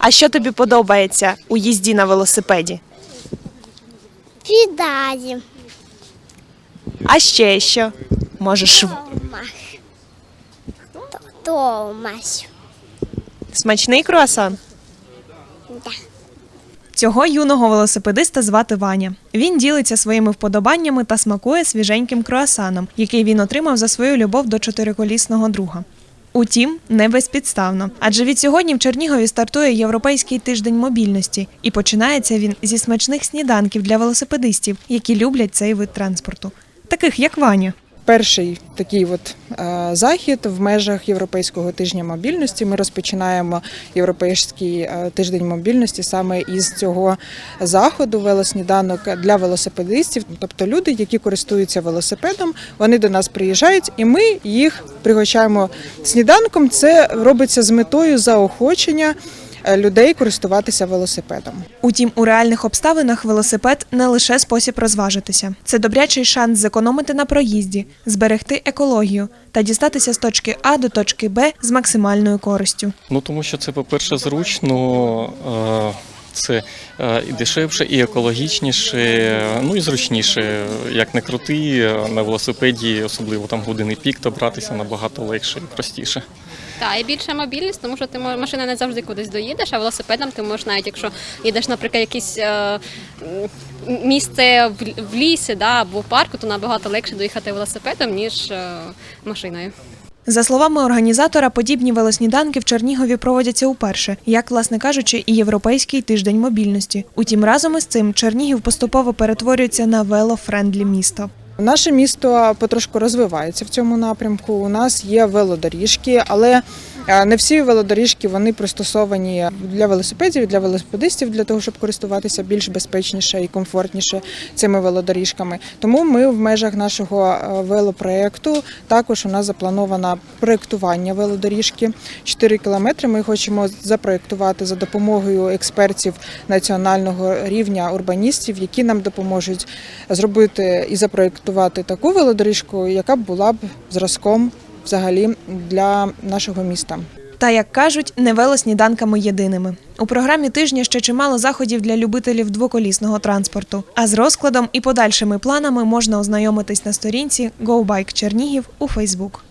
А що тобі подобається у їзді на велосипеді? Відаді. А ще що? Можеш Томас. смачний круасан? Да. Цього юного велосипедиста звати Ваня. Він ділиться своїми вподобаннями та смакує свіженьким круасаном, який він отримав за свою любов до чотириколісного друга. Утім, не безпідставно, адже від сьогодні в Чернігові стартує європейський тиждень мобільності, і починається він зі смачних сніданків для велосипедистів, які люблять цей вид транспорту, таких як Ваня. Перший такий от е, захід в межах Європейського тижня мобільності. Ми розпочинаємо європейський е, тиждень мобільності саме із цього заходу велосніданок для велосипедистів. Тобто люди, які користуються велосипедом, вони до нас приїжджають, і ми їх пригощаємо сніданком. Це робиться з метою заохочення людей користуватися велосипедом. Утім, у реальних обставинах велосипед не лише спосіб розважитися. Це добрячий шанс зекономити на проїзді, зберегти екологію та дістатися з точки А до точки Б з максимальною користю. Ну тому що це, по-перше, зручно, е, це е, і дешевше, і екологічніше, ну і зручніше. Як не крути, е, на велосипеді, особливо там години пік, добратися набагато легше і простіше. Так, і більша мобільність, тому що ти машина не завжди кудись доїдеш, а велосипедом ти можеш навіть, якщо їдеш, наприклад, якесь е, місце в, в лісі да, або в парку, то набагато легше доїхати велосипедом, ніж е, машиною. За словами організатора, подібні велосніданки в Чернігові проводяться уперше, як, власне кажучи, і європейський тиждень мобільності. Утім, разом із цим Чернігів поступово перетворюється на велофрендлі місто. Наше місто потрошку розвивається в цьому напрямку. У нас є велодоріжки, але не всі велодоріжки вони пристосовані для велосипедів, для велосипедистів для того, щоб користуватися більш безпечніше і комфортніше цими велодоріжками. Тому ми в межах нашого е, велопроекту також у нас заплановано проєктування велодоріжки. 4 кілометри ми хочемо запроєктувати за допомогою експертів національного рівня урбаністів, які нам допоможуть зробити і запроєктувати таку велодоріжку, яка була б зразком взагалі для нашого міста. Та як кажуть, не велосніданками єдиними. У програмі тижня ще чимало заходів для любителів двоколісного транспорту. А з розкладом і подальшими планами можна ознайомитись на сторінці GoBike Чернігів у Фейсбук.